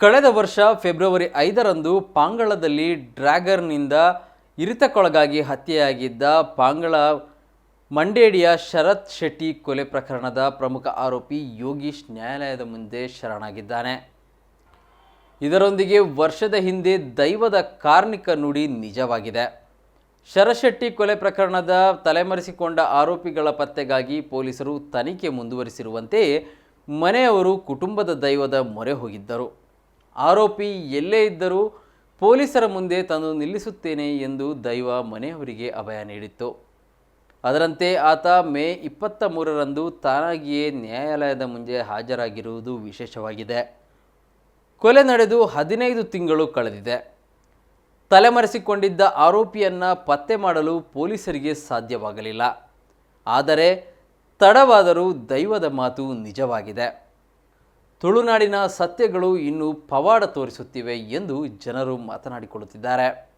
ಕಳೆದ ವರ್ಷ ಫೆಬ್ರವರಿ ಐದರಂದು ಪಾಂಗಳದಲ್ಲಿ ಡ್ರ್ಯಾಗರ್ನಿಂದ ಇರಿತಕ್ಕೊಳಗಾಗಿ ಹತ್ಯೆಯಾಗಿದ್ದ ಪಾಂಗಳ ಮಂಡೇಡಿಯ ಶರತ್ ಶೆಟ್ಟಿ ಕೊಲೆ ಪ್ರಕರಣದ ಪ್ರಮುಖ ಆರೋಪಿ ಯೋಗೀಶ್ ನ್ಯಾಯಾಲಯದ ಮುಂದೆ ಶರಣಾಗಿದ್ದಾನೆ. ಇದರೊಂದಿಗೆ ವರ್ಷದ ಹಿಂದೆ ದೈವದ ಕಾರ್ಮಿಕ ನುಡಿ ನಿಜವಾಗಿದೆ. ಶರಶೆಟ್ಟಿ ಕೊಲೆ ಪ್ರಕರಣದ ತಲೆಮರೆಸಿಕೊಂಡ ಆರೋಪಿಗಳ ಪತ್ತೆಗಾಗಿ ಪೊಲೀಸರು ತನಿಖೆ ಮುಂದುವರಿಸಿರುವಂತೆಯೇ ಮನೆಯವರು ಕುಟುಂಬದ ದೈವದ ಮೊರೆ ಹೋಗಿದ್ದರು. ಆರೋಪಿ ಎಲ್ಲೇ ಇದ್ದರೂ ಪೊಲೀಸರ ಮುಂದೆ ತಂದು ನಿಲ್ಲಿಸುತ್ತೇನೆ ಎಂದು ದೈವ ಮನೆಯವರಿಗೆ ಅಭಯ ನೀಡಿತ್ತು. ಅದರಂತೆ ಆತ ಮೇ ಇಪ್ಪತ್ತ ಮೂರರಂದು ತಾನಾಗಿಯೇ ನ್ಯಾಯಾಲಯದ ಮುಂದೆ ಹಾಜರಾಗಿರುವುದು ವಿಶೇಷವಾಗಿದೆ. ಕೊಲೆ ನಡೆದು ಹದಿನೈದು ತಿಂಗಳು ಕಳೆದಿದೆ. ತಲೆಮರೆಸಿಕೊಂಡಿದ್ದ ಆರೋಪಿಯನ್ನು ಪತ್ತೆ ಮಾಡಲು ಪೊಲೀಸರಿಗೆ ಸಾಧ್ಯವಾಗಲಿಲ್ಲ. ಆದರೆ ತಡವಾದರೂ ದೈವದ ಮಾತು ನಿಜವಾಗಿದೆ. ತುಳುನಾಡಿನ ಸತ್ಯಗಳು ಇನ್ನೂ ಪವಾಡ ತೋರಿಸುತ್ತಿವೆ ಎಂದು ಜನರು ಮಾತನಾಡಿಕೊಳ್ಳುತ್ತಿದ್ದಾರೆ.